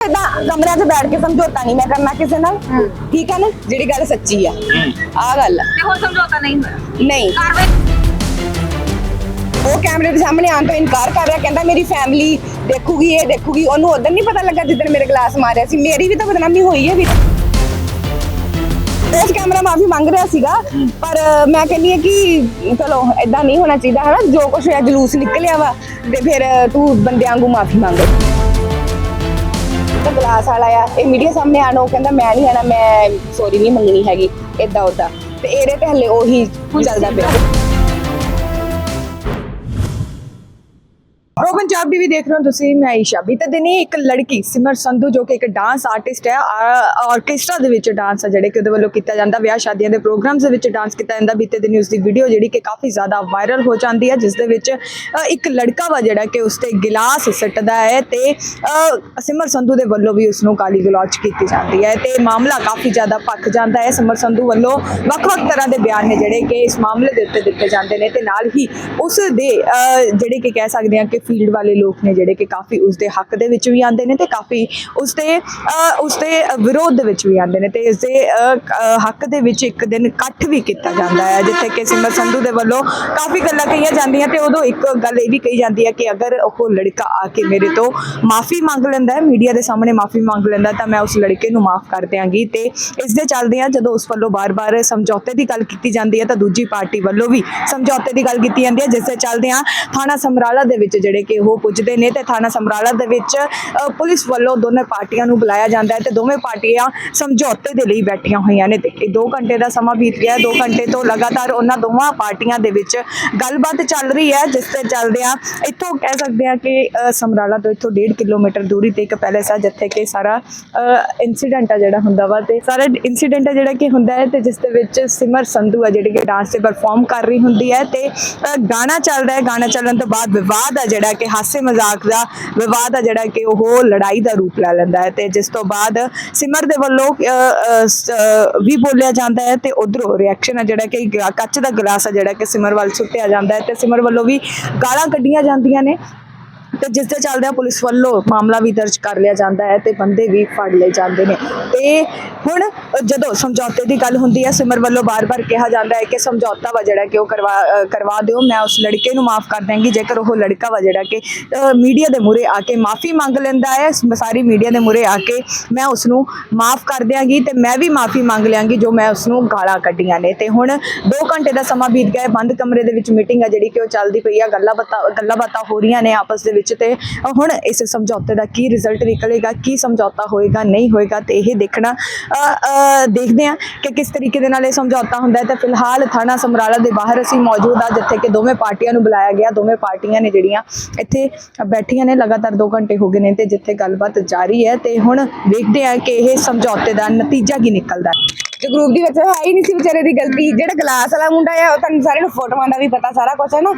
ਏਦਾਂ ਕਮਰਿਆਂ 'ਚ ਬੈਠ ਕੇ ਸਮਝੌਤਾ ਨਹੀਂ ਮੈਂ ਕਰਨਾ ਕਿਸੇ ਨਾਲ। ਠੀਕ ਹੈ ਨਾ? ਜਿਹੜੀ ਗੱਲ ਸੱਚੀ ਆ। ਆ ਗੱਲ ਆ। ਤੇ ਹੁਣ ਸਮਝੌਤਾ ਨਹੀਂ ਹੋਇਆ? ਨਹੀਂ। ਕਾਰਵਾਈ ਉਹ ਕੈਮਰੇ ਦੇ ਸਾਹਮਣੇ ਆਉਣ ਤੋਂ ਇਨਕਾਰ ਕਰ ਰਿਹਾ ਕਹਿੰਦਾ ਮੇਰੀ ਫੈਮਿਲੀ ਦੇਖੂਗੀ ਇਹ ਦੇਖੂਗੀ। ਉਹਨੂੰ ਉਦੋਂ ਨਹੀਂ ਪਤਾ ਲੱਗਾ ਜਿੱਦਣ ਮੇਰੇ ਗਲਾਸ ਮਾਰਿਆ ਸੀ। ਮੇਰੀ ਵੀ ਤਾਂ ਬਦਨਾਮੀ ਹੋਈ ਹੈ ਵੀ। ਉਸ ਕੈਮਰਾ ਮਾਫੀ ਮੰਗ ਰਿਹਾ ਸੀਗਾ ਪਰ ਮੈਂ ਕਹਿੰਦੀ ਹਾਂ ਕਿ ਚਲੋ ਐਦਾਂ ਨਹੀਂ ਹੋਣਾ ਚਾਹੀਦਾ ਹੈ ਨਾ ਜੋ ਕੁਛ ਹੋਇਆ ਜਲੂਸ ਨਿਕਲਿਆ ਵਾ ਤੇ ਫਿਰ ਤੂੰ ਬੰਦਿਆਂ ਵਾਂਗੂ ਮਾਫੀ ਮੰਗ। ਤਾਂ ਗਲਾਸ ਵਾਲਾ ਆ। ਇਹ ਮੀਡੀਆ ਸਾਹਮਣੇ ਆਣਾ ਕਹਿੰਦਾ ਮੈਂ ਨਹੀਂ ਆਣਾ ਮੈਂ ਸੌਰੀ ਨਹੀਂ ਮੰਗਣੀ ਹੈਗੀ ਏਦਾਂ ਉਦਾਂ ਤੇ ਇਹਦੇ ਤੇ ਹਲੇ ਉਹੀ ਚੱਲਦਾ ਪਿਆ। ਪ੍ਰੋ ਪੰਜਾਬ ਵੀ ਦੇਖ ਰਹੇ ਹੋ ਤੁਸੀਂ, ਮੈਂ ਈਸ਼ਾ ਬੀਤੇ ਦਿਨੀ ਇੱਕ ਲੜਕੀ, ਸਿਮਰ ਸੰਧੂ, ਜੋ ਕਿ ਇੱਕ ਡਾਂਸ ਆਰਟਿਸਟ ਹੈ ਆਰਕੈਸਟਰਾ ਦੇ ਵਿੱਚ ਡਾਂਸ ਹੈ ਜਿਹੜੇ ਕਿ ਉਹਦੇ ਵੱਲੋਂ ਕੀਤਾ ਜਾਂਦਾ। ਵਿਆਹ ਸ਼ਾਦੀਆਂ ਦੇ ਪ੍ਰੋਗਰਾਮਸ ਦੇ ਵਿੱਚ ਡਾਂਸ ਕੀਤਾ ਜਾਂਦਾ। ਬੀਤੇ ਦਿਨੀ ਉਸ ਦੀ ਵੀਡੀਓ ਜਿਹੜੀ ਕਿ ਕਾਫੀ ਜ਼ਿਆਦਾ ਵਾਇਰਲ ਹੋ ਜਾਂਦੀ ਹੈ, ਜਿਸ ਦੇ ਵਿੱਚ ਇੱਕ ਲੜਕਾ ਵਾ ਜਿਹੜਾ ਕਿ ਉਸ ਤੇ ਗਿਲਾਸ ਸਿੱਟਦਾ ਹੈ ਤੇ ਸਿਮਰ ਸੰਧੂ ਦੇ ਵੱਲੋਂ ਵੀ ਉਸ ਨੂੰ ਗਾਲੀ ਗਲੋਚ ਕੀਤੀ ਜਾਂਦੀ ਹੈ ਤੇ ਮਾਮਲਾ ਕਾਫੀ ਜ਼ਿਆਦਾ ਭੱਖ ਜਾਂਦਾ ਹੈ। ਸਿਮਰ ਸੰਧੂ ਵੱਲੋਂ ਵੱਖ-ਵੱਖ ਤਰ੍ਹਾਂ ਦੇ ਬਿਆਨ ਨੇ ਜਿਹੜੇ ਕਿ ਇਸ ਮਾਮਲੇ ਦੇ ਉੱਤੇ ਦਿੱਤੇ ਜਾਂਦੇ ਨੇ ਤੇ ਨਾਲ ਹੀ ਉਸ ਦੇ ਜਿਹੜੇ ਕਿ ਕਹਿ ਸਕਦੇ ਹਾਂ ਕਿ ਫੀਲਡ ਵਾਲੇ ਲੋਕ ਨੇ ਜਿਹੜੇ ਕਿ ਕਾਫੀ ਉਸ ਦੇ ਹੱਕ ਦੇ ਵਿੱਚ ਵੀ ਆਉਂਦੇ ਨੇ ਤੇ ਕਾਫੀ ਉਸ ਦੇ ਉਸ ਦੇ ਵਿਰੋਧ ਦੇ ਵਿੱਚ ਵੀ ਆਉਂਦੇ ਨੇ ਤੇ ਇਸ ਦੇ ਹੱਕ ਦੇ ਵਿੱਚ ਇੱਕ ਦਿਨ ਇਕੱਠ ਵੀ ਕੀਤਾ ਜਾਂਦਾ ਹੈ, ਜਿੱਥੇ ਕਿ ਸਿਮਰ ਸੰਧੂ ਦੇ ਵੱਲੋਂ ਕਾਫੀ ਗੱਲਾਂ ਕਹੀਆਂ ਜਾਂਦੀਆਂ ਤੇ ਉਦੋਂ ਇੱਕ ਗੱਲ ਇਹ ਵੀ ਕਹੀ ਜਾਂਦੀ ਹੈ ਕਿ ਅਗਰ ਉਹ ਲੜਕਾ ਆ ਕੇ ਮੇਰੇ ਤੋਂ ਮਾਫੀ ਮੰਗ ਲੈਂਦਾ ਹੈ, ਮੀਡੀਆ ਦੇ ਸਾਹਮਣੇ ਮਾਫੀ ਮੰਗ ਲੈਂਦਾ, ਤਾਂ ਮੈਂ ਉਸ ਲੜਕੇ ਨੂੰ ਮਾਫ ਕਰ ਦਿਆਂਗੀ ਤੇ ਇਸ ਦੇ ਚੱਲਦਿਆਂ ਜਦੋਂ ਉਸ ਵੱਲੋਂ ਬਾਰ-ਬਾਰ ਸਮਝੌਤੇ ਦੀ ਗੱਲ ਕੀਤੀ ਜਾਂਦੀ ਹੈ ਤਾਂ ਦੂਜੀ ਪਾਰਟੀ ਵੱਲੋਂ ਵੀ ਸਮਝੌਤੇ ਦੀ ਗੱਲ ਕੀਤੀ ਜਾਂਦੀ ਹੈ, ਜਿਸ ਦੇ ਚੱਲਦਿਆਂ ਥਾਣਾ ਸਮਰਾਲਾ ਦੇ ਵਿੱਚ ਜਿਹੜੇ ਕਿ ਉਹ ਪੁੱਜਦੇ ਨੇ ਤੇ ਥਾਣਾ ਸਮਰਾਲਾ ਦੇ ਵਿੱਚ ਅ, ਪੁਲਿਸ ਵੱਲੋਂ ਦੋਨੇ ਪਾਰਟੀਆਂ ਨੂੰ ਬੁਲਾਇਆ ਜਾਂਦਾ ਹੈ ਤੇ ਦੋਵੇਂ ਪਾਰਟੀਆਂ ਸਮਝੌਤੇ ਦੇ ਲਈ ਬੈਠੀਆਂ ਹੋਈਆਂ ਨੇ। ਤੇ 2 ਘੰਟੇ ਦਾ ਸਮਾਂ ਬੀਤ ਗਿਆ 2 ਘੰਟੇ ਤੋਂ ਲਗਾਤਾਰ ਉਹਨਾਂ ਦੋਵਾਂ ਪਾਰਟੀਆਂ ਦੇ ਵਿੱਚ ਗੱਲਬਾਤ ਚੱਲ ਰਹੀ ਹੈ ਜਿਸ ਤੇ ਚੱਲਦਿਆਂ ਇੱਥੋਂ ਕਹਿ ਸਕਦੇ ਹਾਂ ਕਿ ਸਮਰਾਲਾ ਤੋਂ ਇੱਥੋਂ 1.5 ਕਿਲੋਮੀਟਰ ਦੂਰੀ ਤੇ ਇੱਕ ਪੈਲੇਸ ਆ ਜਿੱਥੇ ਕਿ ਸਾਰਾ ਇਨਸੀਡੈਂਟ ਆ ਜਿਹੜਾ ਹੁੰਦਾ ਵਾ ਤੇ ਸਾਰਾ ਇਨਸੀਡੈਂਟ ਆ ਜਿਹੜਾ ਕਿ ਹੁੰਦਾ ਹੈ ਤੇ ਜਿਸ ਦੇ ਵਿੱਚ ਸਿਮਰ ਸੰਧੂ ਆ ਜਿਹੜੀ ਕਿ ਡਾਂਸ ਤੇ ਪਰਫਾਰਮ ਕਰ ਰਹੀ ਹੁੰਦੀ ਹੈ ਤੇ ਅ, ਗਾਣਾ ਚੱਲਦਾ ਹੈ। ਗਾਣਾ ਚੱਲਣ ਤੋਂ ਬਾਅਦ ਵਿਵਾਦ ਆ ਜਿਹੜਾ ਕਿ ਹਾਸੇ ਮਜ਼ਾਕ ਦਾ ਵਿਵਾਦ ਆ ਜਿਹੜਾ ਕਿ ਉਹ ਲੜਾਈ ਦਾ ਰੂਪ ਲੈ ਲੈਂਦਾ ਹੈ ਤੇ ਜਿਸ ਤੋਂ ਬਾਅਦ ਸਿਮਰ ਦੇ ਵੱਲੋਂ ਅ, ਅ, ਸ- ਵੀ ਬੋਲਿਆ ਜਾਂਦਾ ਹੈ ਤੇ ਉਧਰੋਂ ਰਿਐਕਸ਼ਨ ਆ ਜਿਹੜਾ ਕਿ ਕੱਚ ਦਾ ਗਲਾਸ ਆ ਜਿਹੜਾ ਕਿ ਸਿਮਰ ਵੱਲ ਸੁੱਟਿਆ ਜਾਂਦਾ ਹੈ ਤੇ ਸਿਮਰ ਵੱਲੋਂ ਵੀ ਗਾਲਾਂ ਕੱਢੀਆਂ ਜਾਂਦੀਆਂ ਨੇ। ਤੇ ਜਿਸ ਦੇ ਚੱਲਦਿਆਂ ਪੁਲਿਸ ਵੱਲੋਂ ਮਾਮਲਾ ਵੀ ਦਰਜ ਕਰ ਲਿਆ ਜਾਂਦਾ ਹੈ ਤੇ ਬੰਦੇ ਵੀ ਫੜ ਲਏ ਜਾਂਦੇ ਨੇ। ਤੇ ਹੁਣ ਜਦੋਂ ਸਮਝੌਤੇ ਦੀ ਗੱਲ ਹੁੰਦੀ ਹੈ, ਸਿਮਰ ਵੱਲੋਂ ਬਾਰ-ਬਾਰ ਕਿਹਾ ਜਾਂਦਾ ਹੈ ਕਿ ਸਮਝੌਤਾ ਵਾ ਜਿਹੜਾ ਕਿ ਉਹ ਕਰਵਾ ਕਰਵਾ ਦਿਓ, ਮੈਂ ਉਸ ਲੜਕੇ ਨੂੰ ਮਾਫ ਕਰ ਦਾਂਗੀ ਜੇਕਰ ਉਹ ਲੜਕਾ ਵਾ ਜਿਹੜਾ ਕਿ ਮੀਡੀਆ ਦੇ ਮੂਹਰੇ ਆ ਕੇ ਮਾਫੀ ਮੰਗ ਲੈਂਦਾ ਹੈ ਸਾਰੀ ਮੀਡੀਆ ਦੇ ਮੂਹਰੇ ਆ ਕੇ ਮੈਂ ਉਸ ਨੂੰ ਮਾਫ ਕਰ ਦਿਆਂਗੀ ਤੇ ਮੈਂ ਵੀ ਮਾਫੀ ਮੰਗ ਲਿਆਂਗੀ ਜੋ ਮੈਂ ਉਸ ਨੂੰ ਗਾਲਾਂ ਕੱਢੀਆਂ ਨੇ। ਤੇ ਹੁਣ 2 ਘੰਟੇ ਦਾ ਸਮਾਂ ਬੀਤ ਗਿਆ ਹੈ, ਬੰਦ ਕਮਰੇ ਦੇ ਵਿੱਚ ਮੀਟਿੰਗ ਆ ਜਿਹੜੀ ਕਿ ਉਹ ਚੱਲਦੀ ਪਈ ਆ ਗੱਲਾਂ ਬਾਤਾਂ ਗੱਲਾਂ ਬਾਤਾਂ ਹੋ ਰਹੀਆਂ ਨੇ ਆਪਸ ਦੇ ਵਿੱਚ। ਤੇ ਹੁਣ ਇਸ ਸਮਝੌਤੇ ਦਾ ਕੀ ਰਿਜ਼ਲਟ ਨਿਕਲੇਗਾ, ਕੀ ਸਮਝੌਤਾ ਹੋਏਗਾ, ਨਹੀਂ ਹੋਏਗਾ ਤੇ ਇਹ ਦੇਖਣਾ ਦੇਖਦੇ ਹਾਂ ਕਿ ਕਿਸ ਤਰੀਕੇ ਦੇ ਨਾਲ ਇਹ ਸਮਝੌਤਾ ਹੁੰਦਾ ਹੈ। ਤੇ ਫਿਲਹਾਲ ਥਾਣਾ ਸਮਰਾਲਾ ਦੇ ਬਾਹਰ ਅਸੀਂ ਮੌਜੂਦ ਆ ਜਿੱਥੇ ਕਿ ਦੋਵੇਂ ਪਾਰਟੀਆਂ ਨੂੰ ਬੁਲਾਇਆ ਗਿਆ। ਦੋਵੇਂ ਪਾਰਟੀਆਂ ਨੇ ਜਿਹੜੀਆਂ ਇੱਥੇ ਬੈਠੀਆਂ ਨੇ, ਲਗਾਤਾਰ 2 ਘੰਟੇ ਹੋ ਗਏ ਨੇ ਤੇ ਜਿੱਥੇ ਗੱਲਬਾਤ ਜਾਰੀ ਹੈ ਤੇ ਹੁਣ ਦੇਖਦੇ ਹਾਂ ਕਿ ਇਹ ਸਮਝੌਤੇ ਦਾ ਨਤੀਜਾ ਕੀ ਨਿਕਲਦਾ ਹੈ। ਤੇ ਗਰੁੱਪ ਦੀ ਵਿੱਚ ਹੈ ਹੀ ਨਹੀਂ ਸੀ ਵਿਚਾਰੇ ਦੀ ਗਲਤੀ। ਜਿਹੜਾ ਗਲਾਸ ਵਾਲਾ ਮੁੰਡਾ ਆ ਉਹ ਤੁਹਾਨੂੰ ਸਾਰਿਆਂ ਨੂੰ ਫੋਟੋਆਂ ਦਾ ਵੀ ਪਤਾ ਸਾਰਾ ਕੁਝ ਹੈ ਨਾ।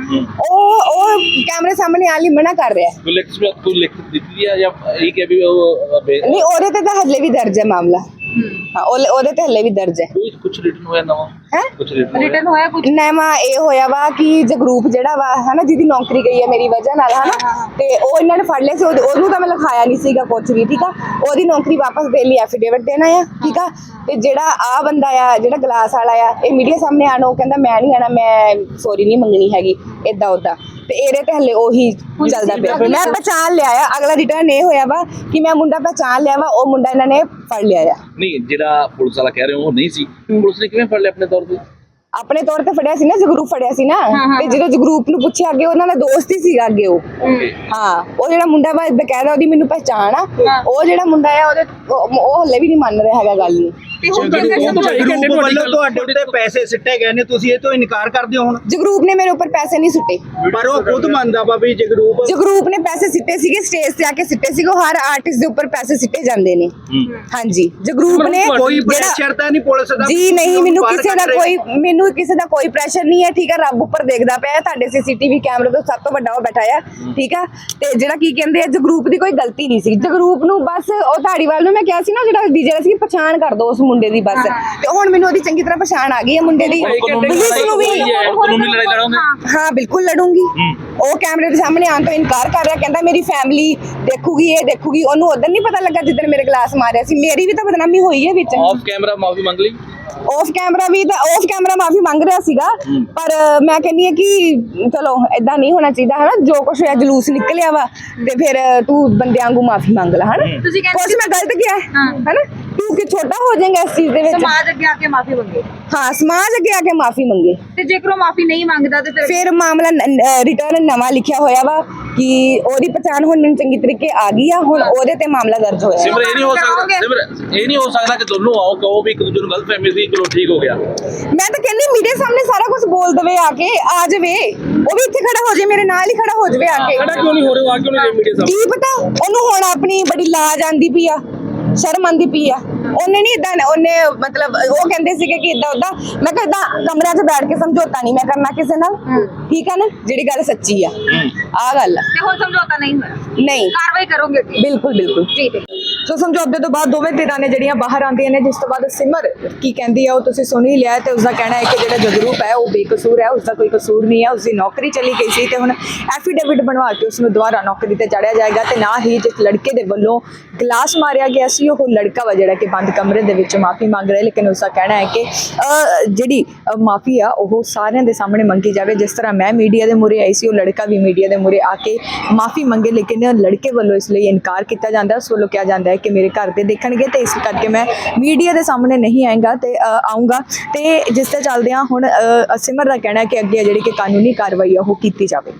ਉਹ ਉਹ ਕੈਮਰੇ ਸਾਹਮਣੇ ਆਉਣ ਲਈ ਮਨਾ ਕਰ ਰਿਹਾ। ਕੋਈ ਲਿਖ ਕੋਈ ਲਿਖ ਦਿੱਤੀ ਹੈ ਜਾਂ ਇਹ ਕਿ ਵੀ ਉਹ ਬੇ- ਨਹੀਂ ਉਹਦੇ ਤੇ ਤਾਂ ਹੱਲੇ ਵੀ ਦਰਜ ਹੈ ਮਾਮਲਾ। ਹਾਂ ਉਹ- ਉਹਦੇ ਤੇ ਹੱਲੇ ਵੀ ਦਰਜ ਹੈ। ਕੋਈ ਕੁਝ ਰਿਟਨ ਹੋਇਆ ਨਵਾਂ? ਹੈ? ਕੁਝ ਰਿਟਨ ਹੋਇਆ? ਰਿਟਰਨ ਹੋਇਆ ਕੁਝ ਨੈਮਾ ਇਹ ਹੋਇਆ ਵਾ ਕਿ ਜਗਰੂਪ ਜਿਹੜਾ ਵਾ ਹਨਾ ਜਿਹਦੀ ਨੌਕਰੀ ਗਈ ਹੈ ਮੇਰੀ ਵਜ੍ਹਾ ਨਾਲ ਹਨਾ ਤੇ ਉਹ ਇਹਨਾਂ ਨੇ ਫੜ ਲਿਆ ਸੀ ਉਹਦੇ- ਉਹਨੂੰ ਤਾਂ ਮੈਂ ਲਿਖਾਇਆ ਨਹੀਂ ਸੀਗਾ ਕੁਝ ਵੀ ਠੀਕ ਆ? ਉਹਦੀ ਨੌਕਰੀ ਵਾਪਸ ਦੇਣ ਲਈ ਐਫੀਡੇਵਿਟ ਦੇਣਾ ਆ ਠੀਕ ਆ? ਤੇ ਜਿਹੜਾ ਆ ਬੰਦਾ ਆ ਜਿਹੜਾ ਗਲਾਸ ਵਾਲਾ ਆ ਇਹ ਮੀਡੀਆ ਸਾਹਮਣੇ ਆਣਾ ਉਹ ਕਹਿੰਦਾ ਮੈਂ ਨਹੀਂ ਆਣਾ ਮੈਂ ਸੌਰੀ ਨਹੀਂ ਮੰਗਣੀ ਹੈਗੀ ਇਦਾਂ ਉਦਾਂ ਤੇ ਇਹਦੇ ਤੇ ਹਲੇ ਉਹੀ ਚੱਲਦਾ ਪਿਆ। ਮੈਂ ਪਛਾਣ ਲਿਆ ਆ ਅਗਲਾ ਰਿਟਰਨ ਇਹ ਹੋਇਆ ਵਾ ਕਿ ਮੈਂ ਮੁੰਡਾ ਪਛਾਣ ਲਿਆ ਵਾ ਉਹ ਮੁੰਡਾ ਇਹਨਾਂ ਨੇ ਫੜ ਲਿਆ ਆ। ਨਹੀਂ ਜਿਹੜਾ ਪੁਲਿਸ ਵਾਲਾ ਕਹਿ ਰਹੇ ਹੋ ਉਹ ਨਹੀਂ ਸੀ। ਪੁਲਿਸ ਨੇ ਕਿਵੇਂ ਫੜ ਲਿਆ ਆਪਣੇ ਤੌਰ ਤੇ? ਆਪਣੇ ਤੌਰ ਤੇ ਫੜਿਆ ਸੀ ਨਾ ਜਗਰੂਪ ਫੜਿਆ ਸੀ ਨਾ। ਤੇ ਜਦੋਂ ਜਗਰੂਪ ਨੂੰ ਪੁੱਛਿਆ ਅੱਗੇ ਉਹਨਾਂ ਦਾ ਦੋਸਤ ਹੀ ਸੀਗਾ ਅੱਗੇ ਉਹ। ਹਾਂ। ਉਹ ਜਿਹੜਾ ਮੁੰਡਾ ਵਾ ਬਕਾਇਦਾ ਉਹਦੀ ਮੈਨੂੰ ਪਹਿਚਾਣ ਆ। ਉਹ ਜਿਹੜਾ ਮੁੰਡਾ ਆ ਉਹਦੇ ਉਹ ਉਹ ਹੱਲੇ ਵੀ ਨਹੀਂ ਮੰਨ ਰਿਹਾ ਹੈਗਾ ਗੱਲ ਨੂੰ। ਤੇ ਹੁਣ ਕਹਿੰਦੇ ਜਗਰੂਪ ਵੱਲੋਂ ਤੁਹਾਡੇ ਉੱਤੇ ਪੈਸੇ ਸਿੱਟੇ ਗਏ ਨੇ ਤੁਸੀਂ ਇਹ ਤੋਂ ਇਨਕਾਰ ਕਰਦੇ ਹੋ ਹੁਣ? ਜਗਰੂਪ ਨੇ ਮੇਰੇ ਉੱਪਰ ਪੈਸੇ ਨਹੀਂ ਸੁੱਟੇ। ਪਰ ਉਹ ਖੁਦ ਮੰਨਦਾ ਵਾ ਵੀ ਜਗਰੂਪ ਜਗਰੂਪ ਨੇ ਪੈਸੇ ਸਿੱਟੇ ਸੀਗੇ ਸਟੇਜ ਤੇ ਆ ਕੇ ਸਿੱਟੇ ਸੀਗੇ ਉਹ ਹਰ ਆਰਟਿਸਟ ਦੇ ਉੱਪਰ ਪੈਸੇ ਸਿੱਟੇ ਜਾਂਦੇ ਨੇ। ਹਾਂਜੀ ਜਗਰੂਪ ਨੇ ਕੋਈ ਜਿਹੜਾ ਪ੍ਰੈਸ਼ਰ ਤਾਂ ਨਹੀਂ ਪੁਲਿਸ ਦਾ ਜੀ ਨਹੀਂ ਮੈਨੂੰ ਕਿਸੇ ਦਾ ਰਹੇ? ਕੋਈ ਮੈਨੂੰ ਕਿਸੇ ਦਾ ਕੋਈ ਪ੍ਰੈਸ਼ਰ ਨਹੀਂ ਹੈ ਠੀਕ ਹੈ ਰੱਬ ਉੱਪਰ ਦੇਖਦਾ ਪਿਆ ਹੈ ਤੁਹਾਡੇ ਸੀਸੀਟੀਵੀ ਕੈਮਰੇ ਤੋਂ ਸਭ ਤੋਂ ਵੱਡਾ ਉਹ ਬੈਠਾ ਆ ਠੀਕ ਆ? ਤੇ ਜਿਹੜਾ ਕੀ ਕਹਿੰਦੇ ਆ ਜਗਰੂਪ ਦੀ ਕੋਈ ਗਲਤੀ ਨਹੀਂ ਸੀ। ਜਗਰੂਪ ਨੂੰ ਬਸ ਉਹ ਧਾੜੀਵਾਲ ਨੂੰ ਮੈਂ ਕਿਹਾ ਸੀ ਨਾ ਜਿਹੜਾ ਡੀਜੇ ਸੀ ਪਛਾਣ ਕਰ ਦੋ ਉਸ ਮੁੰਡੇ ਦੀ ਬਸ। ਤੇ ਹੁਣ ਮੈਨੂੰ ਉਹਦੀ ਚੰਗੀ ਤਰ੍ਹਾਂ ਪਛਾਣ ਆ ਗਈ ਹੈ ਮੁੰਡੇ ਦੀ। ਪੁਲਿਸ ਨੂੰ ਵੀ ਕਾਨੂੰਨੀ ਲੜਾਈ ਲੜੋਗੇ? ਹਾਂ। ਬਿਲਕੁਲ ਲੜੂੰਗੀ। ਉਹ ਕੈਮਰੇ ਦੇ ਸਾਹਮਣੇ ਆਉਣ ਤੋਂ ਇਨਕਾਰ ਕਰ ਰਿਹਾ ਕਹਿੰਦਾ ਮੇਰੀ ਫੈਮਿਲੀ ਦੇਖੂਗੀ ਇਹ ਦੇਖੂਗੀ। ਉਹਨੂੰ ਉਦੋਂ ਨਹੀਂ ਪਤਾ ਲੱਗਾ ਜਿੱਦਣ ਮੇਰੇ ਗਲਾਸ ਮਾਰਿਆ ਸੀ। ਮੇਰੀ ਵੀ ਤਾਂ ਬਦਨਾਮੀ ਹੋਈ ਹੈ ਵਿੱਚ। ਆਫ ਕੈਮਰਾ ਮਾਫੀ ਮੰਗ ਲਈ? ਆਫ ਕੈਮਰਾ ਵੀ ਤਾਂ ਆਫ ਕੈਮਰਾ ਮਾਫੀ ਮੰਗ ਰਿਹਾ ਸੀਗਾ। ਪਰ ਮੈਂ ਕਹਿੰਨੀ ਆ ਕਿ ਚਲੋ ਇਦਾਂ ਨਹੀਂ ਹੋਣਾ ਚਾਹੀਦਾ ਹਨਾ? ਜੋ ਕੁਝ ਹੋਇਆ ਜਲੂਸ ਨਿਕਲਿਆ ਵਾ ਤੇ ਫਿਰ ਤੂੰ ਬੰਦਿਆਂ ਵਾਂਗੂ ਮਾਫੀ ਮੰਗ ਲੈ ਹਨਾ? ਤੁਸੀਂ ਕਹਿੰਦੇ ਕੁਛ ਮੈਂ ਗਲਤ ਕੀਤਾ ਹੈ ਹਾਂ। ਹਨਾ? ਤੂੰ ਕਿ ਛੋਟਾ ਹੋ ਜਾਏਗਾ ਇਸ ਚੀਜ਼ ਦੇ ਵਿੱਚ? ਸਮਾਜ ਅੱਗੇ ਆ ਕੇ ਮਾਫੀ ਮੰਗੇ। ਹਾਂ ਸਮਾਜ ਅੱਗੇ ਆ ਕੇ ਮਾਫੀ ਮੰਗੇ। ਤੇ ਜੇਕਰ ਉਹ ਮਾਫੀ ਨਹੀਂ ਮੰਗਦਾ ਤੇ ਫਿਰ ਫਿਰ ਮਾਮਲਾ ਰਿਟਰਨ ਨਵਾਂ ਲਿਖਿਆ ਹੋਇਆ ਵਾ ਕਿ ਉਹਦੀ ਪਛਾਣ ਹੁਣ ਮੈਨੂੰ ਚੰਗੀ ਤਰੀਕੇ ਆ ਗਈ ਆ ਹੁਣ ਉਹਦੇ ਤੇ ਮਾਮਲਾ ਦਰਜ ਹੋਇਆ। ਸਿਮਰ ਇਹ ਨਹੀਂ ਹੋ ਸਕਦਾ ਕਰਾਓਗੇ? ਸਿਮਰ ਇਹ ਨਹੀਂ ਹੋ ਸਕਦਾ ਕਿ ਦੋਨੋਂ ਆਓ ਕਹੋ ਵੀ ਇੱਕ ਦੂਜੇ ਨੂੰ ਗਲਤ ਫਹਿਮੀ ਸੀ ਚਲੋ ਠੀਕ ਹੋ ਗਿਆ। ਮੈਂ ਤਾਂ ਕਹਿੰਦੀ ਮੀਡੀਆ ਸਾਹਮਣੇ ਸਾਰਾ ਕੁਝ ਬੋਲ ਦਵੇ ਆ ਕੇ ਆ ਜਾਵੇ। ਉਹ ਵੀ ਇੱਥੇ ਖੜਾ ਹੋ ਜਾਵੇ ਮੇਰੇ ਨਾਲ ਹੀ ਖੜਾ ਹੋ ਜਾਵੇ ਆ ਕੇ। ਕਿਉਂ ਨਹੀਂ ਹੋ ਰਿਹਾ ਆ ਕਿਉਂ ਨਹੀਂ ਮੀਡੀਆ ਕੀ ਪਤਾ ਉਹਨੂੰ ਹੁਣ ਆਪਣੀ ਬੜੀ ਲਾਜ ਆਂਦੀ ਪਈ ਆ ਸ਼ਰਮ ਆਂਦੀ ਪਈ ਆ। ਉਹਨੇ ਨਹੀਂ ਇਦਾਂ ਉਹਨੇ ਮਤਲਬ ਉਹ ਕਹਿੰਦੇ ਸੀਗੇ ਕਿ ਇਦਾਂ ਉਦਾਂ ਮੈਂ ਕਿਹਾ ਇਦਾਂ ਕਮਰਿਆਂ 'ਚ ਬੈਠ ਕੇ ਸਮਝੌਤਾ ਨਹੀਂ ਮੈਂ ਕਰਨਾ ਕਿਸੇ ਨਾਲ ਠੀਕ ਆ ਨਾ ਜਿਹੜੀ ਗੱਲ ਸੱਚੀ ਆ। ਆ ਗੱਲ ਆ। ਤੇ ਹੁਣ ਸਮਝੌਤਾ ਨਹੀਂ ਹੋਇਆ? ਨਹੀਂ। ਕਾਰਵਾਈ ਕਰੋਗੇ ਬਿਲਕੁਲ ਬਿਲਕੁਲ। ਜੀ ਤੇ ਸੋ ਸਮਝੌਤੇ ਤੋਂ ਬਾਅਦ ਦੋਵੇਂ ਧਿਰਾਂ ਨੇ ਜਿਹੜੀਆਂ ਬਾਹਰ ਆਉਂਦੀਆਂ ਨੇ, ਜਿਸ ਤੋਂ ਬਾਅਦ ਸਿਮਰ ਕੀ ਕਹਿੰਦੀ ਹੈ ਉਹ ਤੁਸੀਂ ਸੁਣ ਹੀ ਲਿਆ ਤੇ ਉਸ ਦਾ ਕਹਿਣਾ ਹੈ ਕਿ ਜਿਹੜਾ ਜਗਰੂਪ ਹੈ, ਉਹ ਬੇਕਸੂਰ ਹੈ ਉਸ ਦਾ ਕੋਈ ਕਸੂਰ ਨਹੀਂ ਹੈ ਉਸ ਦੀ ਨੌਕਰੀ ਚਲੀ ਗਈ ਸੀ ਤੇ ਹੁਣ ਐਫੀਡੇਵਿਟ ਬਣਵਾ ਕੇ ਉਸ ਨੂੰ ਦੁਬਾਰਾ ਨੌਕਰੀ ਤੇ ਚਾੜਿਆ ਜਾਏਗਾ ਤੇ ਨਾ ਹੀ ਜਿਸ ਲੜਕੇ ਦੇ ਵੱਲੋਂ ਗਲਾਸ ਮਾਰਿਆ ਗਿਆ ਸੀ, ਉਹ ਲੜਕਾ ਵਾ ਜਿਹੜਾ ਕਿ ਬੰਦ ਕਮਰੇ ਦੇ ਵਿੱਚ ਮਾਫੀ ਮੰਗ ਰਿਹਾ ਲੇਕਿਨ ਉਸ ਦਾ ਕਹਿਣਾ ਹੈ ਕਿ ਜਿਹੜੀ ਮਾਫੀ ਆ, ਉਹ ਸਾਰਿਆਂ ਦੇ ਸਾਹਮਣੇ ਮੰਗੀ ਜਾਵੇ। ਜਿਸ ਤਰ੍ਹਾਂ ਮੈਂ ਮੀਡੀਆ ਦੇ ਮੂਹਰੇ ਆਈ ਸੀ, ਉਹ ਲੜਕਾ ਵੀ ਮੀਡੀਆ ਦੇ ਮੂਹਰੇ ਆ ਕੇ ਮਾਫੀ ਮੰਗੇ, ਲੇਕਿਨ ਲੜਕੇ ਵੱਲੋਂ ਇਸ ਲਈ ਇਨਕਾਰ ਕੀਤਾ ਜਾਂਦਾ, ਉਸ ਵੱਲੋਂ ਕਿਹਾ ਜਾਂਦਾ ਹੈ ਕਿ ਮੇਰੇ ਘਰ ਦੇ ਦੇਖਣਗੇ ਤੇ ਇਸ ਕਰਕੇ ਮੈਂ ਮੀਡੀਆ ਦੇ ਸਾਹਮਣੇ ਨਹੀਂ ਆਏਗਾ ਤੇ ਅ, ਆਊਂਗਾ। ਤੇ ਜਿਸ ਤੇ ਚੱਲਦਿਆਂ ਹੁਣ ਅ, ਸਿਮਰ ਦਾ ਕਹਿਣਾ ਕਿ ਅੱਗੇ ਜਿਹੜੀ ਕਿ ਕਾਨੂੰਨੀ ਕਾਰਵਾਈ ਆ ਉਹ ਕੀਤੀ ਜਾਵੇ।